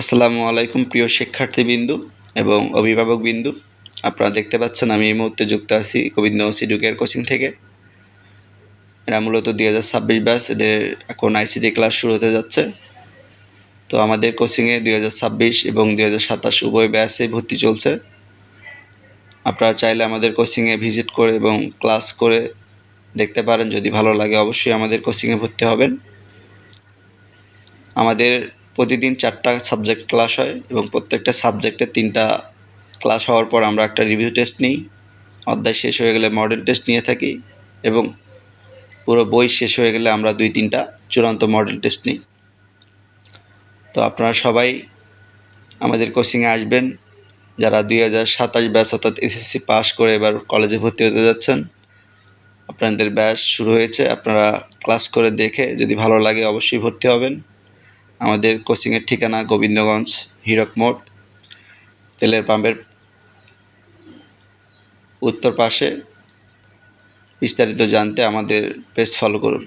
আসসালামু আলাইকুম, প্রিয় শিক্ষার্থীবৃন্দু এবং অভিভাবকবৃন্দু। আপনারা দেখতে পাচ্ছেন আমি এই মুহূর্তে যুক্ত আছি গোবিন্দ সিডুকের কোচিং থেকে। এরা মূলত দুই হাজার ছাব্বিশ ব্যাস এদের এখন আইসিডি ক্লাস শুরু হতে যাচ্ছে। তো আমাদের কোচিংয়ে দুই হাজার ছাব্বিশ এবং দুই হাজার সাতাশ উভয় ব্যাচে ভর্তি চলছে। আপনারা চাইলে আমাদের কোচিংয়ে ভিজিট করে এবং ক্লাস করে দেখতে পারেন। যদি ভালো লাগে অবশ্যই আমাদের কোচিংয়ে ভর্তি হবেন। আমাদের প্রতিদিন চারটা সাবজেক্ট ক্লাস হয় এবং প্রত্যেকটা সাবজেক্টে তিনটা ক্লাস হওয়ার পর আমরা একটা রিভিউ টেস্ট নিই। অধ্যায় শেষ হয়ে গেলে মডেল টেস্ট নিয়ে থাকি এবং পুরো বই শেষ হয়ে গেলে আমরা দুই তিনটা চূড়ান্ত মডেল টেস্ট নিই। তো আপনারা সবাই আমাদের কোচিংয়ে আসবেন। যারা দুই হাজার সাতাশ ব্যাচ অর্থাৎ এসএসসি পাস করে এবার কলেজে ভর্তি হতে যাচ্ছেন, আপনাদের ব্যাচ শুরু হয়েছে। আপনারা ক্লাস করে দেখে যদি ভালো লাগে অবশ্যই ভর্তি হবেন। আমাদের কোচিংয়ের ঠিকানা গোবিন্দগঞ্জ, হীরক মোড়, তেলের পাম্পের উত্তর পাশে বিস্তারিত জানতে আমাদের পেজ ফলো করুন।